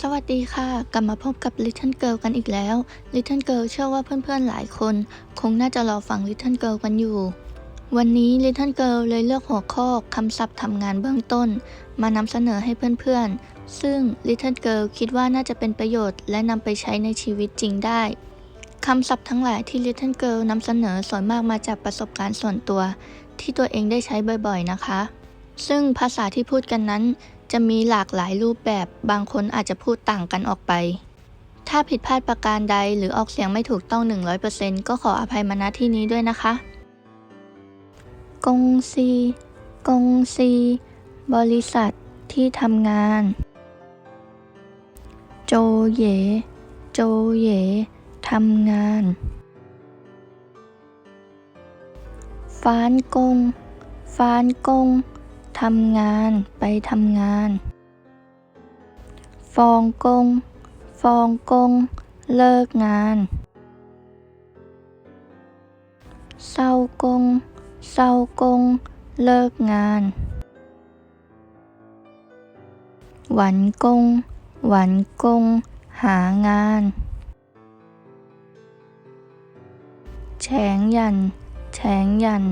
สวัสดีค่ะ กลับมาพบกับ Little Girl กันอีกแล้ว Little Girl เชื่อว่าเพื่อนๆหลายคน คงน่าจะรอฟัง Little Girl กันอยู่ วันนี้ Little Girl เลยเลือกหัวข้อคำศัพท์ทำงานเบื้องต้น มานำเสนอให้เพื่อนๆ ซึ่ง Little Girl คิดว่าน่าจะเป็นประโยชน์ และนำไปใช้ในชีวิตจริงได้คำศัพท์ทั้งหลายที่ Little Girl นำเสนอส่วนมากมาจากประสบการณ์ส่วนตัว ที่ตัวเองได้ใช้บ่อยๆนะคะ ซึ่งภาษาที่พูดกันนั้น จะมีหลากหลายรูปแบบ บางคนอาจจะพูดต่างกันออกไป ถ้าผิดพลาดประการใดหรือออกเสียงไม่ถูกต้อง 100%ก็ขออภัยมาณที่นี้ด้วยนะคะ กงซี กงซี บริษัทที่ทำงาน โจเย โจเย ทำงาน ฟานกง ฟานกง ทำงานไปทำงานฟองกง ฟองกง เลิกงานเศร้ากง เศร้ากง เลิกงาน หวันกง หวันกง หางาน แฉงยัน แฉงยัน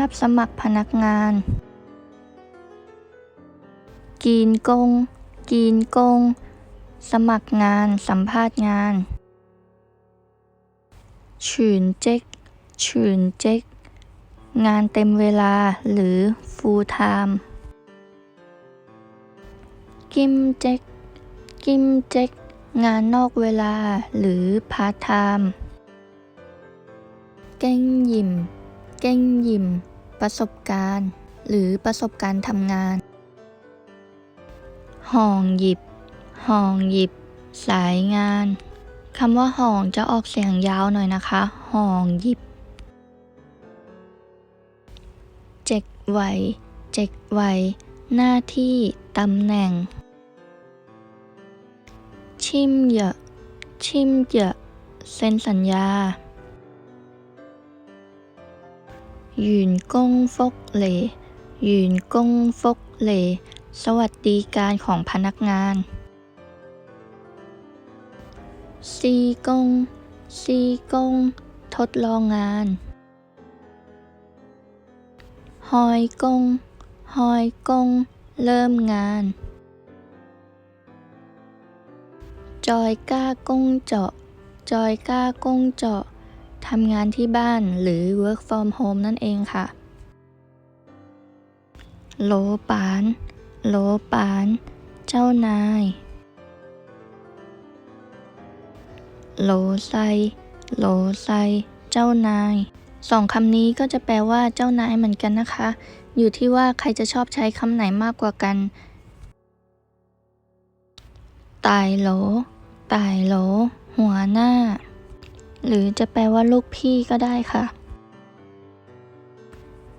รับสมัครพนักงาน กีนกง กีนกง สมัครงาน สัมภาษณ์งานฉืนเจ๊กฉืนเจ๊ก งานเต็มเวลาหรือ full time กิมเจ๊กกิมเจ๊ก งานนอกเวลาหรือ part time เก้งยิม เก้งยิม ประสบการณ์ หรือประสบการณ์ทำงาน ห่องหยิบ ห่องหยิบ สายงานคำว่าห่องจะออกเสียงยาวหน่อยนะคะ ห่องหยิบ เจ็กไวเจ็กไวหน้าที่ตำแหน่ง ชิมเหยอะชิมเหยอะเซ็นสัญญาหยืนกงฟกเหลหยืนกงฟกเหล สวัสดิการของพนักงานซีกงซีกง ทดลองงานหอยกงหอยกง เริ่มงาน จอยก้ากงเจาะ จอยก้ากงเจาะทำงานที่บ้านหรือ work from home นั่นเองค่ะ โลปาน โหลปาน เจ้านาย โหลไซ โหลไซ เจ้านาย สองคำนี้ก็จะแปลว่าเจ้านายเหมือนกันนะคะ อยู่ที่ว่าใครจะชอบใช้คำไหนมากกว่ากัน ตายโหล ตายโหล หัวหน้า หรือจะแปลว่าลูกพี่ก็ได้ค่ะ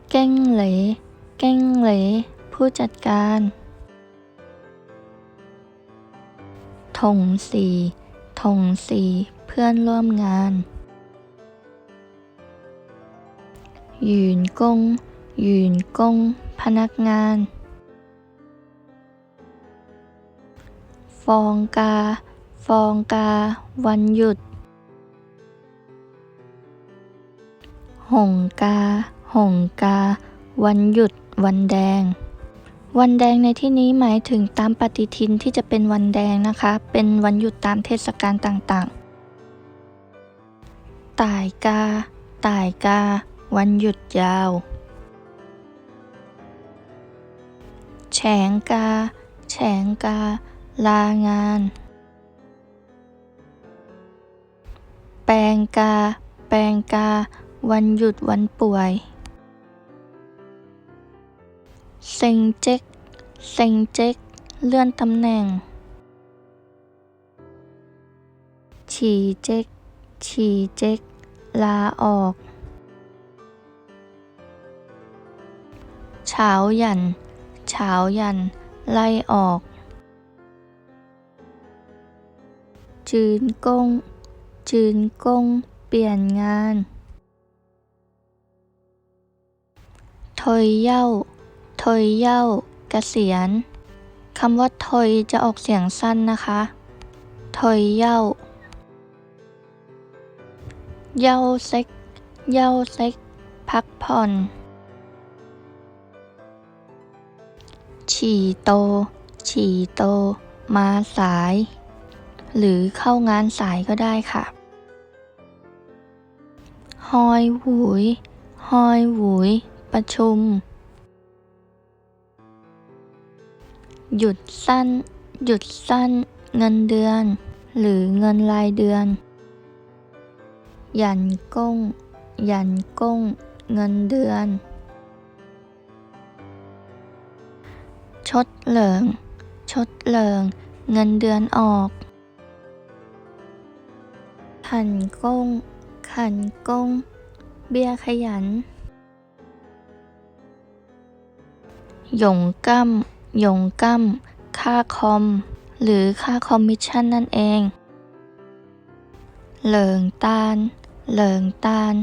เก้งเหล เก้งเหล ผู้จัดการถงสีถงสีเพื่อนร่วมงานยืนกงยืนกง พนักงาน ฟองกา ฟองกา วันหยุด หงกา หงกา วันหยุด วันแดง วันแดงในที่นี้หมายถึงตามปฏิทินที่จะเป็นวันแดงนะคะ เป็นวันหยุดตามเทศกาลต่างๆตายกาตายกา วันหยุดยาว แฉงกา แฉงกา ลางาน แปลงกา แปลงกา วันหยุดวันป่วย เซ็งเจ๊กเซ็งเจ๊กเลื่อนตำแหน่ง ฉี่เจ๊กฉี่เจ๊กลาออกเฉาหยันเฉาหยัน ไล่ออก จืนกง จืนกง เปลี่ยนงาน ถอยเย่า ถอยเย่ากเกษียณคำว่าทอยจะออกเสียงสั้นนะคะทอยเย่า เย่าเซ็ก เย่าเซ็ก พักผ่อน ฉี่โต ฉี่โต มาสาย หรือเข้างานสายก็ได้ค่ะฮอยหวุยฮอยหวุย ประชุม หยุดสั้น หยุดสั้น เงินเดือน หรือเงินรายเดือน หยันก้ง หยันก้ง เงินเดือน ชดเหลิง ชดเหลิง เงินเดือนออก ขันก้ง ขันก้ง เบี้ยขยัน หยงกั้ม ยงกั้ม ค่าคอม หรือค่าคอมมิชชั่นนั่นเอง เหลิงตาลเหลิงตาล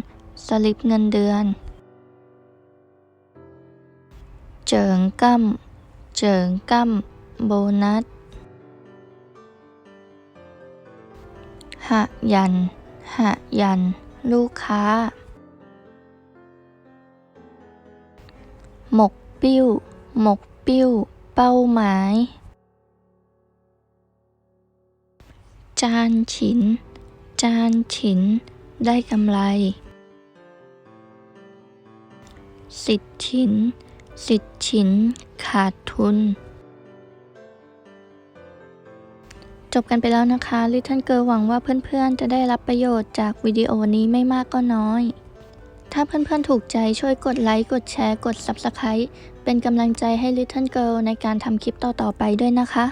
สลิปเงินเดือน เจิงกั้ม เจิงกั้ม โบนัสหะยัน หะยัน ลูกค้า หมกปิ้ว หมกปิ้ว เป้าหมาย จานฉิน จานฉิน ได้กำไร สิทธิ์ฉิน สิทธิ์ฉิน ขาดทุน จบกันไปแล้วนะคะ Little Girl หวังว่าเพื่อนๆ จะได้รับประโยชน์จากวิดีโอนี้ไม่มากก็น้อย ถ้าเพื่อนๆถูกใจช่วยกดไลค์ กดแชร์ กด Subscribe เป็นกำลังใจให้ Little Girl ในการทำคลิปต่อๆไปด้วยนะคะ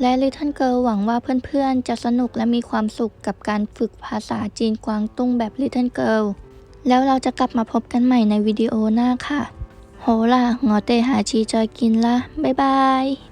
และ Little Girl หวังว่าเพื่อนๆ จะสนุกและมีความสุขกับการฝึกภาษาจีนกวางตุ้งแบบ Little Girl แล้วเราจะกลับมาพบกันใหม่ในวิดีโอหน้าค่ะ โหล่ะงอเตหาชีจอยกินละบ๊ายบาย